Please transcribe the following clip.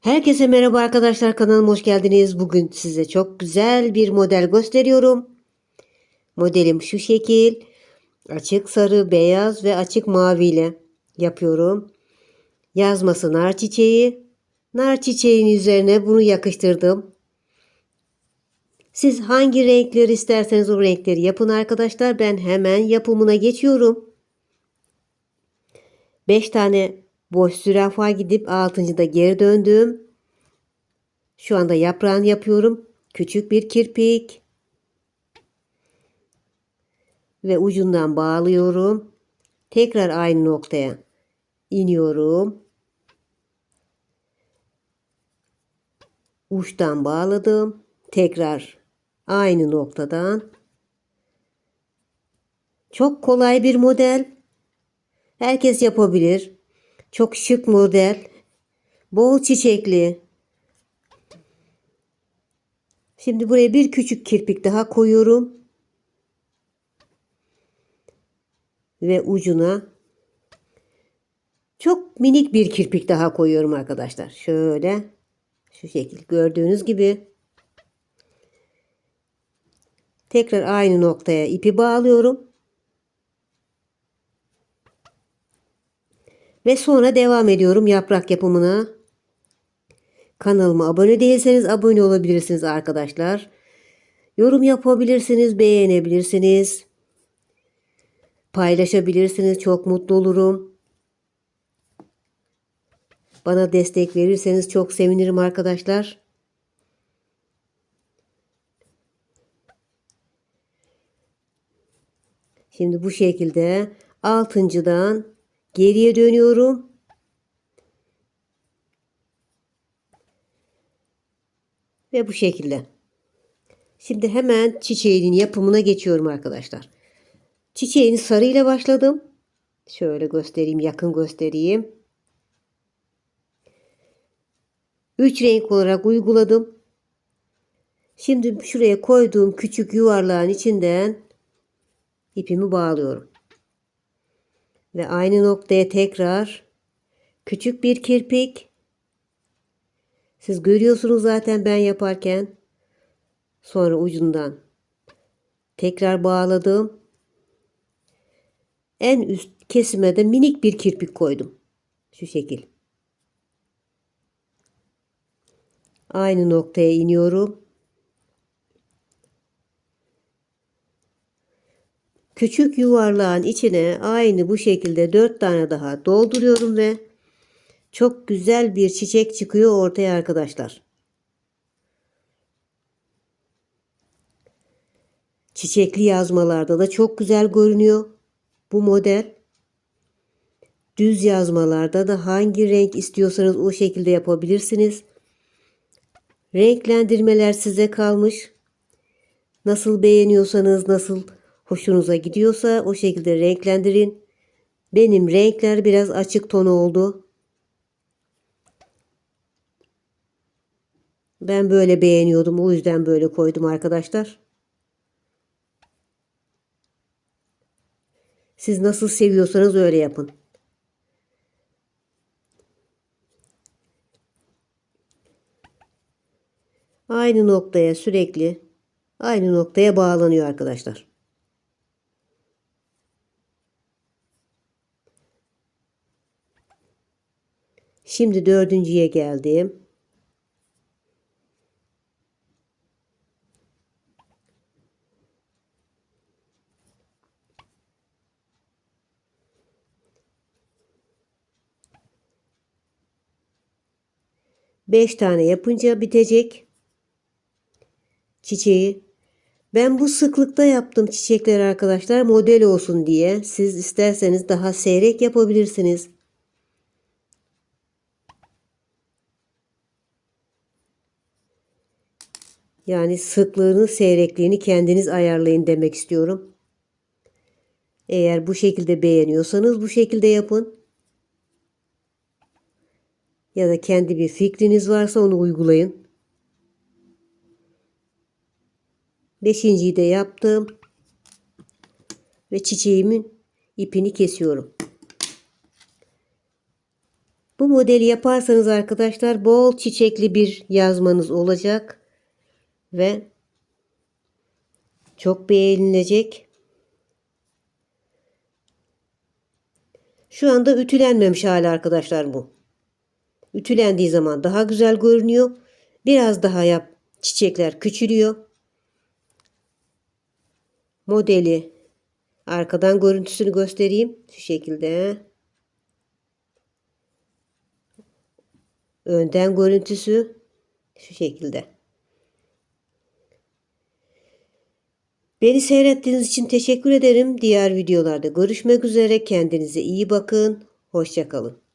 Herkese merhaba arkadaşlar kanalıma hoş geldiniz. Bugün size çok güzel bir model gösteriyorum. Modelim şu şekil. Açık sarı, beyaz ve açık mavi ile yapıyorum. Yazması nar çiçeği. Nar çiçeğin üzerine bunu yakıştırdım. Siz hangi renkleri isterseniz o renkleri yapın arkadaşlar. Ben hemen yapımına geçiyorum. 5 tane boş zürafa gidip 6. da geri döndüm. Şu anda yaprağını yapıyorum. Küçük bir kirpik. Ve ucundan bağlıyorum. Tekrar aynı noktaya iniyorum. Uçtan bağladım. Tekrar aynı noktadan. Çok kolay bir model. Herkes yapabilir. Çok şık model. Bol çiçekli. Şimdi buraya bir küçük kirpik daha koyuyorum. Ve ucuna çok minik bir kirpik daha koyuyorum arkadaşlar. Şöyle şu şekil gördüğünüz gibi. Tekrar aynı noktaya ipi bağlıyorum. Ve sonra devam ediyorum yaprak yapımına. Kanalıma abone değilseniz abone olabilirsiniz arkadaşlar. Yorum yapabilirsiniz, beğenebilirsiniz. Paylaşabilirsiniz. Çok mutlu olurum. Bana destek verirseniz çok sevinirim arkadaşlar. Şimdi bu şekilde altıncıdan geriye dönüyorum. Ve bu şekilde. Şimdi hemen çiçeğinin yapımına geçiyorum arkadaşlar. Çiçeğini sarı ile başladım. Şöyle göstereyim, yakın göstereyim. Üç renk olarak uyguladım. Şimdi şuraya koyduğum küçük yuvarlağın içinden ipimi bağlıyorum. Ve aynı noktaya tekrar küçük bir kirpik. Siz görüyorsunuz zaten ben yaparken. Sonra ucundan tekrar bağladım. En üst kesime de minik bir kirpik koydum. Şu şekil. Aynı noktaya iniyorum. Küçük yuvarlağın içine aynı bu şekilde dört tane daha dolduruyorum ve çok güzel bir çiçek çıkıyor ortaya arkadaşlar. Çiçekli yazmalarda da çok güzel görünüyor bu model. Düz yazmalarda da hangi renk istiyorsanız o şekilde yapabilirsiniz. Renklendirmeler size kalmış. Nasıl beğeniyorsanız, nasıl hoşunuza gidiyorsa o şekilde renklendirin. Benim renkler biraz açık ton oldu. Ben böyle beğeniyordum. O yüzden böyle koydum arkadaşlar. Siz nasıl seviyorsanız öyle yapın. Aynı noktaya sürekli aynı noktaya bağlanıyor arkadaşlar. Şimdi dördüncüye geldim. Beş tane yapınca bitecek çiçeği. Ben bu sıklıkta yaptım çiçekler arkadaşlar model olsun diye. Siz isterseniz daha seyrek yapabilirsiniz. Yani sıklığını, seyrekliğini kendiniz ayarlayın demek istiyorum. Eğer bu şekilde beğeniyorsanız bu şekilde yapın. Ya da kendi bir fikriniz varsa onu uygulayın. Beşinciyi de yaptım. Ve çiçeğimin ipini kesiyorum. Bu modeli yaparsanız arkadaşlar bol çiçekli bir yazmanız olacak ve çok beğenilecek. Şu anda ütülenmemiş hali arkadaşlar bu. Ütülendiği zaman daha güzel görünüyor. Biraz daha yap çiçekler küçülüyor. Modeli arkadan görüntüsünü göstereyim. Şu şekilde. Önden görüntüsü şu şekilde. Beni seyrettiğiniz için teşekkür ederim. Diğer videolarda görüşmek üzere. Kendinize iyi bakın. Hoşçakalın.